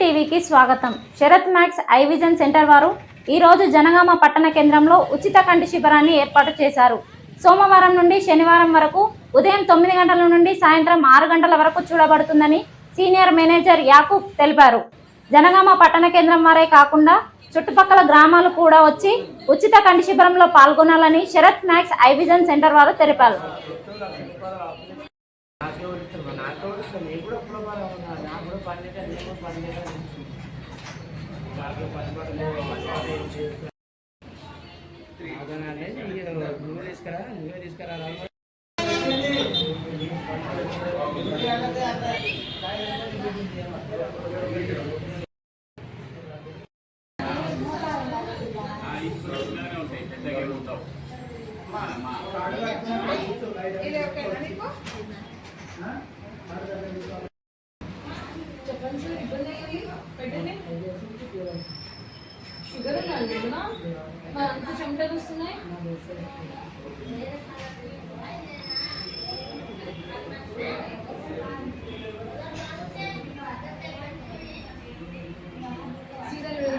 టీవీకి స్వాగతం. Sarath max ఐవిజన్ centre వారు ఈరోజు జనగామ పట్టణ కేంద్రంలో ఉచిత కంటి శిబిరాన్ని ఏర్పాటు చేశారు. సోమవారం నుండి శనివారం వరకు ఉదయం తొమ్మిది గంటల నుండి సాయంత్రం ఆరు గంటల వరకు చూడబడుతుందని సీనియర్ మేనేజర్ యాకూబ్ తెలిపారు. జనగామ పట్టణ కేంద్రం వారే కాకుండా చుట్టుపక్కల గ్రామాలు కూడా వచ్చి ఉచిత కంటి శిబిరంలో పాల్గొనాలని శరత్ మ్యాక్స్ ఐవిజన్ సెంటర్ వారు తెలిపారు. తీసుకురా నువ్వే తీసుకురా చెప్పండి ఇబ్బంది అయ్యింది. పెట్టండి. షుగర్ ఉందండి ఏమన్నా మరి అంత చెమటలు వస్తున్నాయి. సీరియల్ లేదు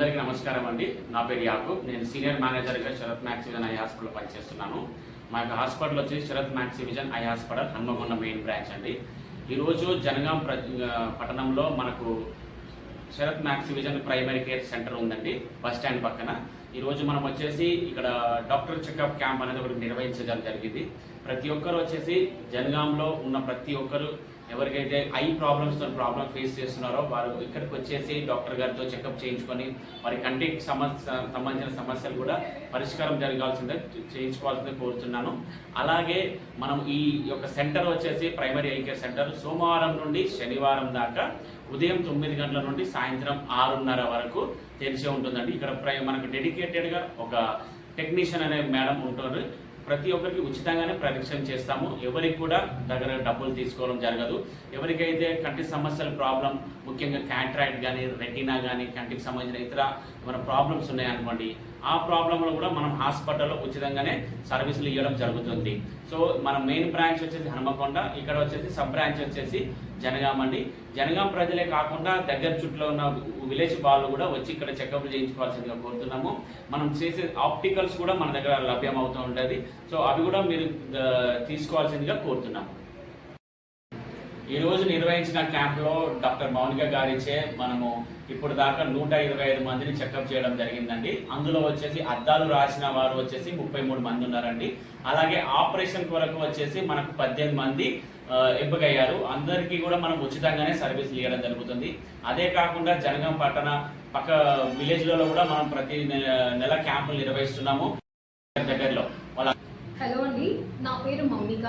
అందరికీ నమస్కారం అండి. నా పేరు యాకూబ్. నేను సీనియర్ మేనేజర్గా Sarath max vision eye hospital పనిచేస్తున్నాను. మా యొక్క హాస్పిటల్ వచ్చి Sarath max vision eye hospital Hanamkonda main branch అండి. ఈరోజు జనగాం ప్ర పట్టణంలో మనకు Sarath max vision primary care centre ఉందండి బస్ స్టాండ్ పక్కన. ఈరోజు మనం వచ్చేసి ఇక్కడ డాక్టర్ చెకప్ క్యాంప్ అనేది ఒకటి నిర్వహించడం జరిగింది. ప్రతి ఒక్కరు వచ్చేసి జనగాంలో ఉన్న ప్రతి ఒక్కరు ఎవరికైతే ఐ ప్రాబ్లమ్స్తో ప్రాబ్లం ఫేస్ చేస్తున్నారో వారు ఇక్కడికి వచ్చేసి డాక్టర్ గారితో చెకప్ చేయించుకొని వారి కంటికి సమస్య సంబంధించిన సమస్యలు కూడా పరిష్కారం జరగాల్సిందే చేయించుకోవాల్సిందే కోరుతున్నాను. అలాగే మనం ఈ యొక్క సెంటర్ వచ్చేసి ప్రైమరీ ఐ కేర్ సెంటర్ సోమవారం నుండి శనివారం దాకా ఉదయం తొమ్మిది గంటల నుండి సాయంత్రం ఆరున్నర వరకు తెరిచి ఉంటుందండి. ఇక్కడ ప్రై- మనకు డెడికేటెడ్గా ఒక టెక్నీషియన్ అనే మేడం ఉంటారు. ప్రతి ఒక్కరికి ఉచితంగానే పరీక్షణ చేస్తాము. ఎవరికి కూడా దగ్గర డబ్బులు తీసుకోవడం జరగదు. ఎవరికైతే కంటి సమస్యల ప్రాబ్లం ముఖ్యంగా క్యాట్రాక్ట్ కానీ రెటీనా కానీ కంటికి సంబంధించిన ఇతర మన ప్రాబ్లమ్స్ ఉన్నాయనుకోండి ఆ ప్రాబ్లంలో కూడా మనం హాస్పిటల్లో ఉచితంగానే సర్వీసులు ఇవ్వడం జరుగుతుంది. సో మన మెయిన్ బ్రాంచ్ వచ్చేసి హనుమకొండ ఇక్కడ వచ్చేసి సబ్ బ్రాంచ్ వచ్చేసి జనగామండి జనగాం ప్రజలే కాకుండా దగ్గర చుట్టూ ఉన్న విలేజ్ వాళ్ళు కూడా వచ్చి ఇక్కడ చెకప్ చేయించుకోవాల్సిందిగా కోరుతున్నాము. మనం చేసే ఆప్టికల్స్ కూడా మన దగ్గర లభ్యం అవుతూ ఉంటుంది. సో అవి కూడా మీరు తీసుకోవాల్సిందిగా కోరుతున్నాము. ఈ రోజు నిర్వహించిన క్యాంప్లో డాక్టర్ మౌనిక గారిచే మనము ఇప్పుడు దాకా నూట ఇరవై ఐదు మందిని చెకప్ చేయడం జరిగిందండి. అందులో వచ్చేసి అద్దాలు రాసిన వారు వచ్చేసి ముప్పై మూడు మంది ఉన్నారండి. అలాగే ఆపరేషన్ కొరకు వచ్చేసి మనకు పద్దెనిమిది మంది ఎంపికయ్యారు. అందరికీ కూడా మనం ఉచితంగానే సర్వీసులు ఇవ్వడం జరుగుతుంది. అదే కాకుండా జనగం పట్టణ పక్క విలేజ్లలో కూడా మనం ప్రతి నెల క్యాంపులు నిర్వహిస్తున్నాము. దగ్గరలో. వాళ్ళ హలో అండి నా పేరు Mounika.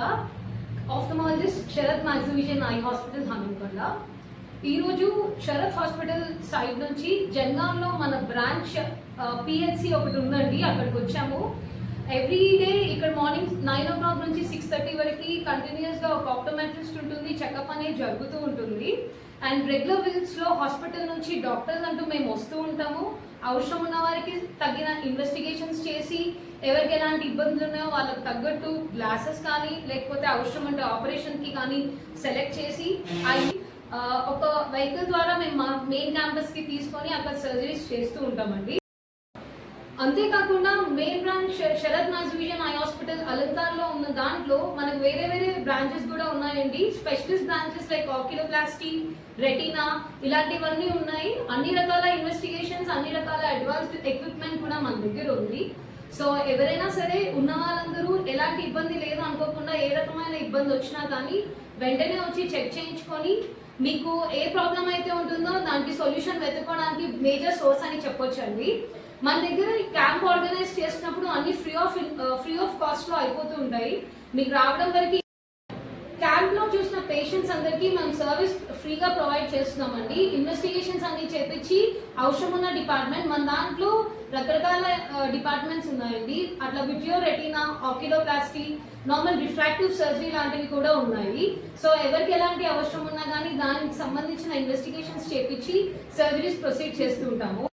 Ophthalmologist Sarath Maxivision eye hospital Hanumakonda ఈరోజు శరత్ హాస్పిటల్ సైడ్ నుంచి జంగాంలో మన బ్రాంచ్ పిహెచ్సి ఒకటి ఉందండి అక్కడికి వచ్చాము. ఎవ్రీ డే ఇక్కడ మార్నింగ్ నైన్ ఓ క్లాక్ నుంచి సిక్స్ థర్టీ వరకు కంటిన్యూస్గా ఒక ఆప్టోమెట్రిస్ట్ ఉంటుంది చెకప్ అనేది జరుగుతూ ఉంటుంది. అండ్ రెగ్యులర్ విజిట్స్లో హాస్పిటల్ నుంచి డాక్టర్స్ అంటూ మేము వస్తూ ఉంటాము. అవసరం ఉన్న వారికి తగిన ఇన్వెస్టిగేషన్స్ చేసి ఎవరికి ఎలాంటి ఇబ్బందులు ఉన్నాయో వాళ్ళకి తగ్గట్టు గ్లాసెస్ కానీ లేకపోతే అవసరం అంటే ఆపరేషన్కి కానీ సెలెక్ట్ చేసి అవి ఒక వెహికల్ ద్వారా మేము మా మెయిన్ క్యాంపస్కి తీసుకొని అక్కడ సర్జరీస్ చేస్తూ ఉంటామండి. అంతేకాకుండా మెయిన్ బ్రాంచ్ శరత్ నాజు హాస్పిటల్ అలంకార్లో ఉన్న దాంట్లో మనకు వేరే వేరే బ్రాంచెస్ కూడా ఉన్నాయండి. Specialist branches like oculoplasty retina ఇలాంటివన్నీ ఉన్నాయి. అన్ని రకాల ఇన్వెస్టిగేషన్స్ అన్ని రకాల అడ్వాన్స్డ్ ఎక్విప్మెంట్ కూడా మన దగ్గర ఉంది. సో ఎవరైనా సరే ఉన్న వాళ్ళందరూ ఎలాంటి ఇబ్బంది లేదు అనుకోకుండా ఏ రకమైన ఇబ్బంది వచ్చినా కానీ వెంటనే వచ్చి చెక్ చేయించుకొని మీకు ఏ ప్రాబ్లం అయితే ఉంటుందో దానికి సొల్యూషన్ వెతుక్కోవడానికి మేజర్ సోర్స్ అని చెప్పొచ్చండి. మన దగ్గర ఈ క్యాంప్ ఆర్గనైజ్ చేసినప్పుడు అన్ని ఫ్రీ ఆఫ్ ఫ్రీ ఆఫ్ కాస్ట్లో అయిపోతూ ఉంటాయి. మీకు రావడం వరకు క్యాంప్లో చూసిన పేషెంట్స్ అందరికి మనం సర్వీస్ ఫ్రీగా ప్రొవైడ్ చేస్తున్నామండి. ఇన్వెస్టిగేషన్స్ అన్ని చేపించి అవసరం ఉన్న డిపార్ట్మెంట్ మన దాంట్లో రకరకాల uh, డిపార్ట్మెంట్స్ ఉన్నాయండి. అట్లా video retina oculoplasty normal refractive surgery లాంటివి కూడా ఉన్నాయి. సో ఎవరికి ఎలాంటి అవసరం ఉన్నా కానీ దానికి సంబంధించిన ఇన్వెస్టిగేషన్స్ చేపించి సర్జరీస్ ప్రొసీడ్ చేస్తూ ఉంటాము.